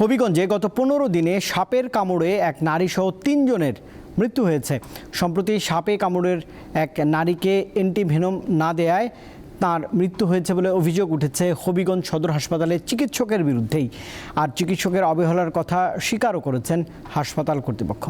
হবিগঞ্জে গত পনেরো দিনে সাপের কামড়ে এক নারীসহ তিনজনের মৃত্যু হয়েছে। সম্প্রতি সাপে কামড়ের এক নারীকে এন্টিভেনম না দেয়ায় তার মৃত্যু হয়েছে বলে অভিযোগ উঠেছে হবিগঞ্জ সদর হাসপাতালে চিকিৎসকের বিরুদ্ধেই। আর চিকিৎসকের অবহেলার কথা স্বীকারও করেছেন হাসপাতাল কর্তৃপক্ষ।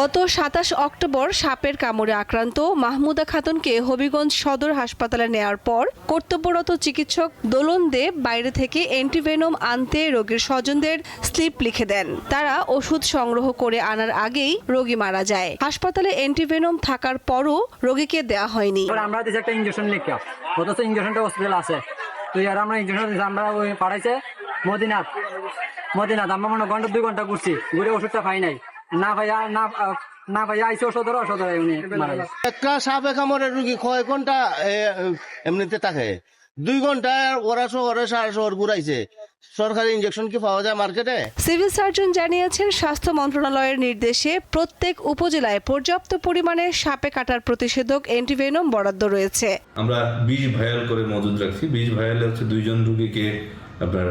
গত সাতাশ অক্টোবর সাপের কামড়ে আক্রান্ত মাহমুদা খাতুনকে হবিগঞ্জ সদর হাসপাতালে নেয়ার পর কর্তব্যরত চিকিৎসক দোলন দেব বাইরে থেকে অ্যান্টিভেনম আনতে রোগীর স্বজনদের স্লিপ লিখে দেন। তারা ওষুধ সংগ্রহ করে আনার আগেই রোগী মারা যায়। হাসপাতালে অ্যান্টিভেনম থাকার পরও রোগীকে দেয়া হয়নি। আমরা একটা ইঞ্জেকশন লিখা ইঞ্জেকশনটা হসপিটাল আছে। তো আর আমরা ইঞ্জেকশন আমরা পাঠাইছে মদিনাথ। মদিনাথ, আমরা মনে ঘণ্টা দুই ঘণ্টা ঘুরছি, ঘুরে ওষুধটা পাই নাই। না ভাইয়া না না ভাইয়া আইসি ওষুধ ধরো উনি একটা সাপে কামড়ের রুগী কয় ঘণ্টা এমনিতে থাকে? দুই ঘণ্টা ওরা শহরে সারা শহর ঘুরাইছে। সরকারি ইঞ্জেকশন কি পাওয়া যায় মার্কেটে সিভিল সার্জন জানিয়েছেন স্বাস্থ্য মন্ত্রণালয়ের নির্দেশে প্রত্যেক উপজেলায় পর্যাপ্ত পরিমাণে সাপে কাটার প্রতিষেধক অ্যান্টিভেনম বরাদ্দ রয়েছে। আমরা বিশ ভায়াল করে মজুদ রাখছি। বিশ ভায়ালে হচ্ছে দুইজন রুগীকে আপনার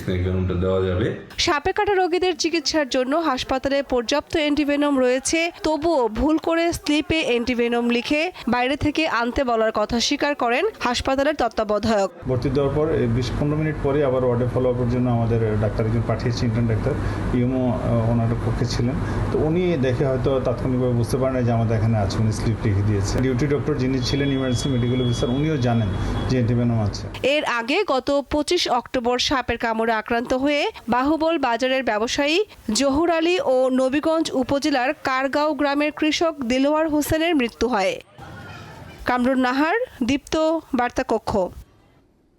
স্নেক ভেনমটা দেওয়া যাবে। সাপে কাটা রোগীদের চিকিৎসার জন্য হাসপাতালে পর্যাপ্ত অ্যান্টিভেনম রয়েছে তবুও ভুল করে স্লিপে অ্যান্টিভেনম লিখে বাইরে থেকে আনতে বলার কথা স্বীকার করেন হাসপাতালের তত্ত্বাবধায়ক। ভর্তি দেওয়ার পর এই বিশ পনেরো মিনিট পরে আবার ওয়ার্ডে ফলো আপের জন্য আমাদের ডাক্তার একজন পাঠিয়েছি ইন্টার্ন ডাক্তার। ইউমো ওনার পক্ষে ছিলেন। তো উনি দেখে হয়তো তাৎক্ষণিকভাবে বুঝতে পারেন যে আমাদের এখানে আছে উনি স্লিপ লিখে দিয়েছে। ডিউটি ডক্টর যিনি ছিলেন ইমার্জেন্সি মেডিকেল অফিসার উনিও জানেন যে অ্যান্টিভেনম আছে। এর আগে গত পঁচিশ অক্টোবর সাপের কামড়ে আক্রান্ত হয়ে বাহুবল বাজারের ব্যবসায়ী জহুর আলী ও নবীগঞ্জ উপজেলার কারগাঁও গ্রামের কৃষক দিলোয়ার হোসেনের মৃত্যু হয়। কামরুন নাহার, দীপ্ত বার্তা কক্ষ